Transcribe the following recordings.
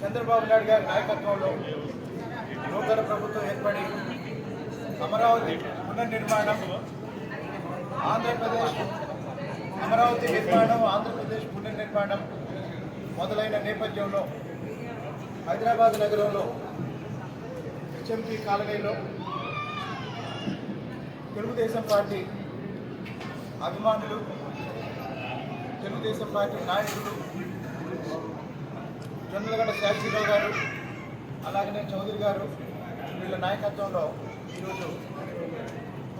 చంద్రబాబు నాయుడు గారి నాయకత్వంలో నూతన ప్రభుత్వం ఏర్పడి అమరావతి పునర్నిర్మాణం ఆంధ్రప్రదేశ్ అమరావతి నిర్మాణం ఆంధ్రప్రదేశ్ పునర్నిర్మాణం మొదలైన నేపథ్యంలో హైదరాబాద్ నగరంలో హెచ్ఎంపీ కాలనీలో తెలుగుదేశం పార్టీ అభిమానులు తెలుగుదేశం పార్టీ నాయకులు చంద్రగడ్డ శాస్త్రిరావు గారు అలాగనే చౌదరి గారు వీళ్ళ నాయకత్వంలో ఈరోజు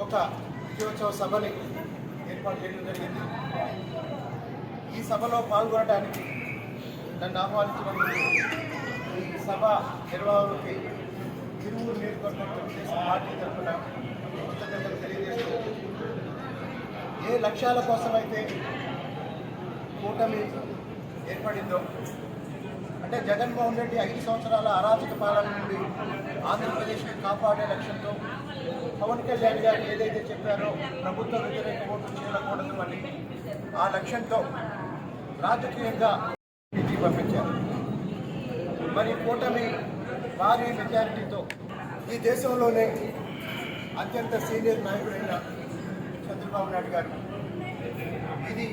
ఒక విజయోత్సవ సభని ఏర్పాటు చేయడం జరిగింది. ఈ సభలో పాల్గొనడానికి నన్ను ఆహ్వానించినందుకు సభ నిర్వాహకులకి తిరువురు నియోజకవర్గం తెలుగుదేశం పార్టీ తరఫున కృతజ్ఞతలు తెలియజేస్తూ ఏ లక్ష్యాల కోసమైతే కూటమి ఏర్పడిందో అంటే జగన్మోహన్ రెడ్డి ఐదు సంవత్సరాల అరాచక పాలన నుండి ఆంధ్రప్రదేశ్ని కాపాడే లక్ష్యంతో పవన్ కళ్యాణ్ గారు ఏదైతే చెప్పారో ప్రభుత్వ వ్యతిరేక ఓటు చేయకూడదు అని ఆ లక్ష్యంతో రాజకీయంగా ఇంటికి పంపించారు. మరి కూటమి భారీ మెజారిటీతో ఈ దేశంలోనే అత్యంత సీనియర్ నాయకుడైన చంద్రబాబు నాయుడు గారు ఇది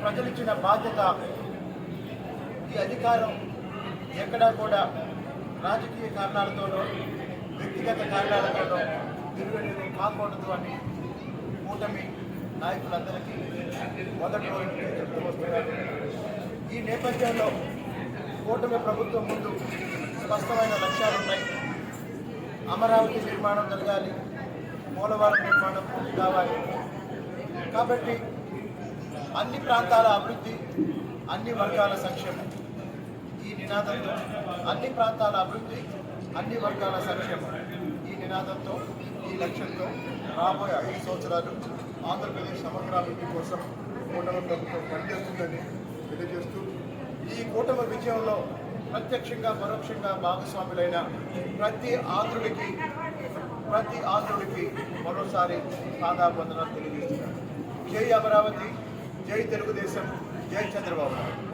ప్రజలు ఇచ్చిన బాధ్యత. ఈ అధికారం ఎక్కడా కూడా రాజకీయ కారణాలతోనో వ్యక్తిగత కారణాలతోనో దుర్వినియోగం కాకూడదు అని కూటమి నాయకులందరికీ మొదటి రోజు చెప్తూ వస్తున్నారు. ఈ నేపథ్యంలో కూటమి ప్రభుత్వం ముందు స్పష్టమైన లక్ష్యాలు ఉన్నాయి. అమరావతి నిర్మాణం జరగాలి. పోలవరం నిర్మాణం పూర్తి కావాలి. కాబట్టి అన్ని ప్రాంతాల అభివృద్ధి అన్ని వర్గాల సంక్షేమం. ఈ నినాదంతో అన్ని ప్రాంతాల అభివృద్ధి అన్ని వర్గాల సంక్షేమం. ఈ నినాదంతో ఈ లక్ష్యంతో రాబోయే ఐదు సంవత్సరాలు ఆంధ్రప్రదేశ్ సమగ్రాభివృద్ధి కోసం కూటమి ప్రభుత్వం పనిచేస్తుందని తెలియజేస్తూ ఈ కూటమి విజయంలో ప్రత్యక్షంగా పరోక్షంగా భాగస్వాములైన ప్రతి ఆంధ్రుడికి ప్రతి ఆంధ్రుడికి మరోసారి సాదాబంధనాలు తెలియజేస్తున్నారు జై అమరావతి. జై తెలుగుదేశం జై చంద్రబాబు నాయుడు.